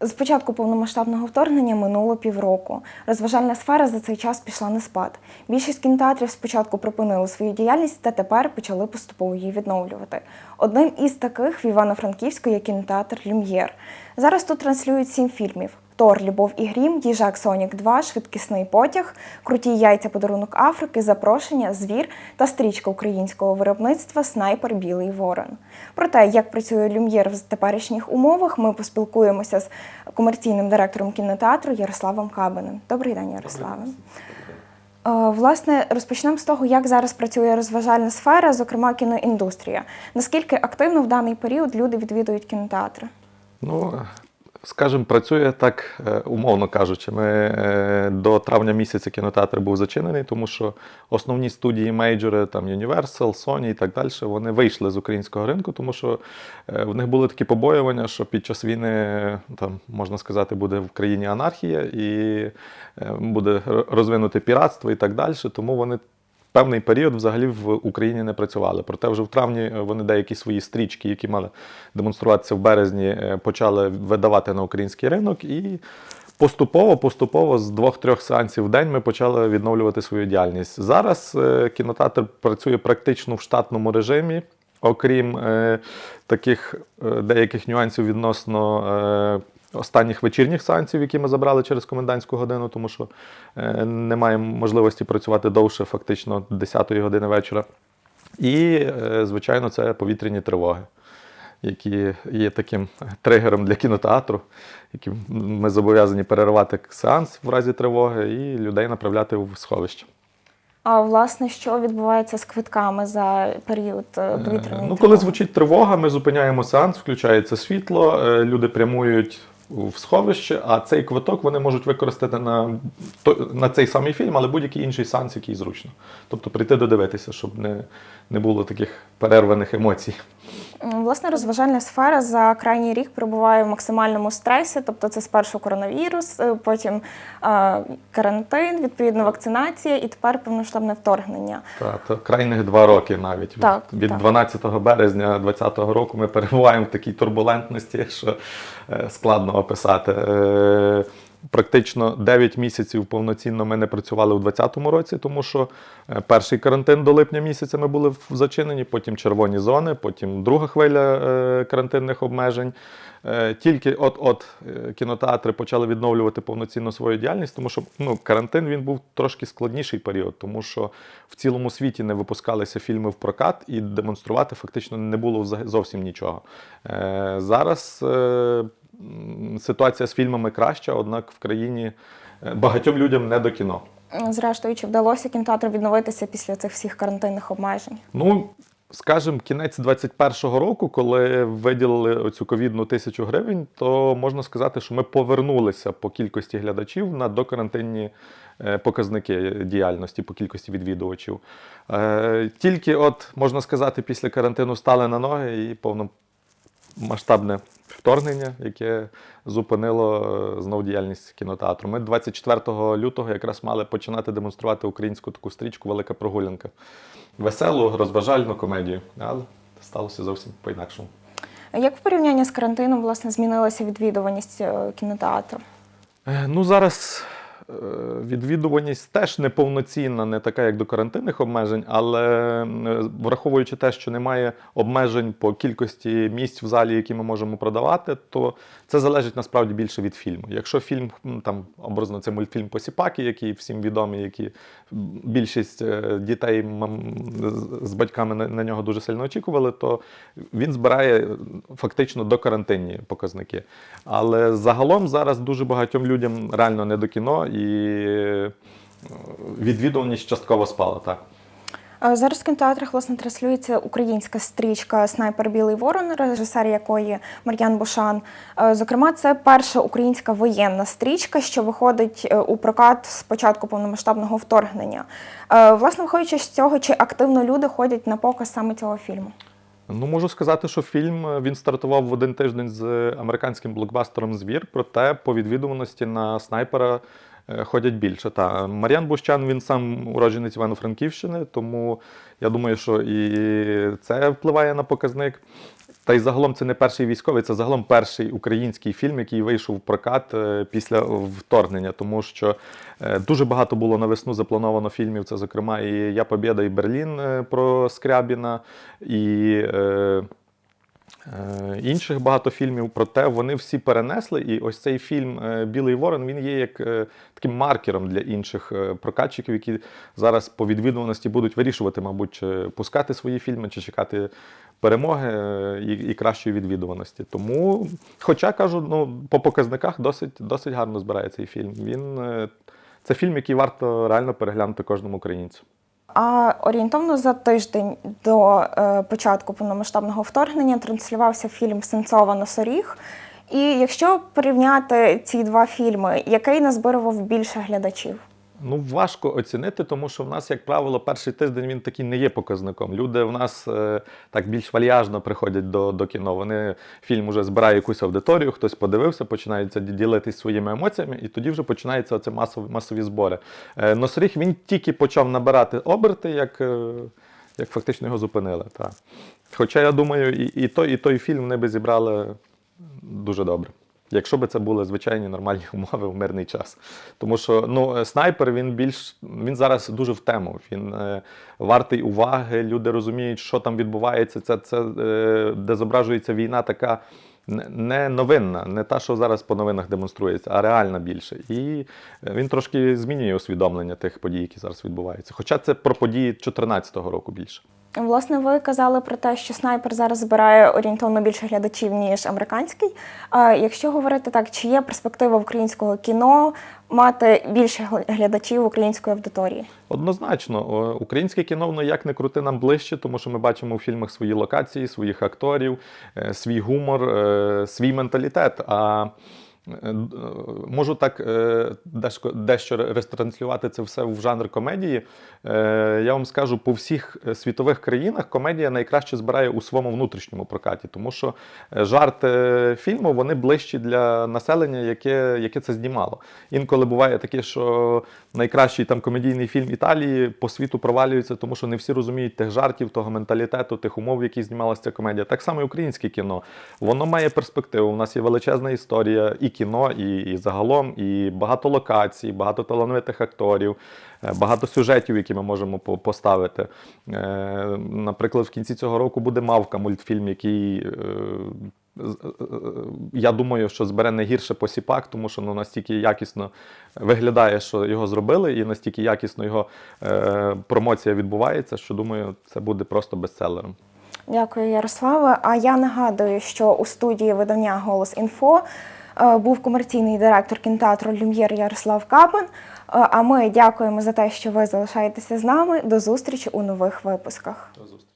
З початку повномасштабного вторгнення минуло півроку. Розважальна сфера за цей час пішла на спад. Більшість кінотеатрів спочатку припинили свою діяльність та тепер почали поступово її відновлювати. Одним із таких в Івано-Франківську є кінотеатр Люм'єр. Зараз тут транслюють сім фільмів: Тор, Любов і Грім, Їжак Сонік 2, Швидкісний потяг, Круті яйця подарунок Африки, Запрошення, Звір та стрічка українського виробництва Снайпер Білий Ворон. Про те, як працює Люм'єр в теперішніх умовах, ми поспілкуємося з комерційним директором кінотеатру Ярославом Кабиним. Добрий день, Ярославе. Е, Власне, розпочнемо з того, як зараз працює розважальна сфера, зокрема кіноіндустрія. Наскільки активно в даний період люди відвідують кінотеатри? Ну, скажімо, працює так, е, умовно кажучи. Ми е, до травня місяця кінотеатр був зачинений, тому що основні студії мейджори, там Universal, Sony і так далі, вони вийшли з українського ринку, тому що е, в них були такі побоювання, що під час війни, там, можна сказати, буде в країні анархія і буде розвинуте піратство і так далі. Тому вони певний період взагалі в Україні не працювали. Проте вже в травні е, вони деякі свої стрічки, які мали демонструватися в березні, е, почали видавати на український ринок. І поступово, поступово з двох-трьох сеансів в день ми почали відновлювати свою діяльність. Зараз е, кінотеатр працює практично в штатному режимі. Окрім е, таких е, деяких нюансів відносно е, останніх вечірніх сеансів, які ми забрали через комендантську годину, тому що е, немає можливості працювати довше, фактично 10-ї години вечора. І, е, звичайно, це повітряні тривоги, які є таким тригером для кінотеатру, які ми зобов'язані переривати сеанс в разі тривоги і людей направляти в сховище. А власне, що відбувається з квитками за період е, повітряної Ну, тривоги? коли звучить тривога, ми зупиняємо сеанс, включається світло, люди прямують в сховище, а цей квиток вони можуть використати на, на цей самий фільм, але будь-який інший сеанс, який зручно. Тобто прийти додивитися, щоб не, не було таких перерваних емоцій. Власне, розважальна сфера за крайній рік перебуває в максимальному стресі, тобто це спершу коронавірус, е, потім е, карантин, відповідно вакцинація і тепер повномасштабне вторгнення. Та, то крайних два роки навіть. Так, Від так. 12 березня 2020 року ми перебуваємо в такій турбулентності, що е, складно описати. Практично 9 місяців повноцінно ми не працювали у 2020 році, тому що е, перший карантин до липня місяця ми були зачинені, потім червоні зони, потім друга хвиля е, карантинних обмежень. Е, Тільки от-от кінотеатри почали відновлювати повноцінно свою діяльність, тому що ну, карантин він був трошки складніший період, тому що в цілому світі не випускалися фільми в прокат і демонструвати фактично не було зовсім нічого. Зараз ситуація з фільмами краща, однак в країні е, багатьом людям не до кіно. Зрештою, чи вдалося кінотеатру відновитися після цих всіх карантинних обмежень? Ну, скажімо, кінець 21-го року, коли виділили оцю ковідну тисячу гривень, то можна сказати, що ми повернулися по кількості глядачів на докарантинні е, показники діяльності по кількості відвідувачів. Е, Тільки, от можна сказати, після карантину стали на ноги і повномасштабне вторгнення, яке зупинило знову знов діяльність кінотеатру. Ми 24 лютого якраз мали починати демонструвати українську таку стрічку Велика прогулянка. Веселу, розважальну комедію, але сталося зовсім по-інакшому. Як в порівнянні з карантином власне змінилася відвідуваність е, кінотеатру? Е, Ну, зараз е, відвідуваність теж неповноцінна, не така, як до карантинних обмежень, але е, враховуючи те, що немає обмежень по кількості місць в залі, які ми можемо продавати, то це залежить насправді більше від фільму. Якщо фільм там образно це мультфільм Посіпаки, який всім відомий, які більшість е, дітей з- батьками на, нього дуже сильно очікували, то він збирає е, фактично докарантинні показники. Але загалом зараз дуже багатьом людям реально не до кіно і е, відвідуваність частково спала. Так. Зараз в кінотеатрах власне транслюється українська стрічка Снайпер Білий Ворон, режисер якої Мар'ян Бушан. Е, Зокрема, це перша українська воєнна стрічка, що виходить е, у прокат з початку повномасштабного вторгнення. Власне, виходячи з цього, чи активно люди ходять на показ саме цього фільму? Ну, можу сказати, що фільм він стартував в один тиждень з американським блокбастером Звір, проте по відвідуваності на снайпера ходять більше. Та. Мар'ян Бущан він сам уродженець Івано-Франківщини, тому я думаю, що і це впливає на показник. Та й загалом це не перший військовий, це загалом перший український фільм, який вийшов в прокат е, після вторгнення, тому що е, дуже багато було на весну заплановано фільмів. Це, зокрема, і Я Побєда, і Берлін е, про Скрябіна, і е, е, інших багато фільмів. Проте вони всі перенесли. І ось цей фільм е, Білий Ворон він є як е, таким маркером для інших е, прокатчиків, які зараз по відвідуваності будуть вирішувати, мабуть, чи пускати свої фільми, чи чекати перемоги е, і, і кращої відвідуваності. Тому, хоча кажу, ну по показниках досить, досить гарно збирає цей фільм. Він е, це фільм, який варто реально переглянути кожному українцю. А орієнтовно за тиждень до е, початку повномасштабного вторгнення транслювався фільм Сенцова Носоріг. І якщо порівняти ці два фільми, який назбирував більше глядачів? Ну, важко оцінити, тому що в нас, як правило, перший тиждень він такий не є показником. Люди в нас е, так більш вальяжно приходять до, до кіно. Вони фільм уже збирає якусь аудиторію, хтось подивився, починається ді- ділитись своїми емоціями, і тоді вже починаються оце масові, масові збори. Е, Носоріг він тільки почав набирати оберти, як, е, як фактично його зупинили. Та. Хоча я думаю, і, і, той, і той фільм вони би зібрали дуже добре. Якщо б це були звичайні нормальні умови в мирний час. Тому що ну, е, снайпер він більш він зараз дуже в тему. Він е, вартий уваги, люди розуміють, що там відбувається. Це, це е, де зображується війна така не- не новинна, не та, що зараз по новинах демонструється, а реальна більше. І е, він трошки змінює усвідомлення тих подій, які зараз відбуваються. Хоча це про події 2014 року більше. Власне, ви казали про те, що снайпер зараз збирає орієнтовно більше глядачів, ніж американський. А якщо говорити так, чи є перспектива українського кіно мати більше глядачів української аудиторії? Однозначно, українське кіно, воно як не крути нам ближче, тому що ми бачимо у фільмах свої локації, своїх акторів, е, свій гумор, е, свій менталітет. А можу так е, дещо, ретранслювати це все в жанр комедії. Е, Я вам скажу, по всіх е, світових країнах комедія найкраще збирає у своєму внутрішньому прокаті, тому що е, жарти фільму вони ближчі для населення, яке, яке це знімало. Інколи буває таке, що найкращий там комедійний фільм Італії по світу провалюється, тому що не всі розуміють тих жартів, того менталітету, тих умов, в яких знімалася ця комедія. Так само і українське кіно. Воно має перспективу. У нас є величезна історія і кіно, і, і загалом, і багато локацій, багато талановитих акторів, е, багато сюжетів, які ми можемо поставити. Е, Наприклад, в кінці цього року буде Мавка, мультфільм, який. е, Я думаю, що збере не гірше посіпак, тому що ну, настільки якісно виглядає, що його зробили, і настільки якісно його е, промоція відбувається, що думаю, це буде просто бестселером. Дякую, Ярославе. А я нагадую, що у студії видання Голос інфо був комерційний директор кінотеатру Люм'єр Ярослав Капин. Е, А ми дякуємо за те, що ви залишаєтеся з нами. До зустрічі у нових випусках. До зустрічі.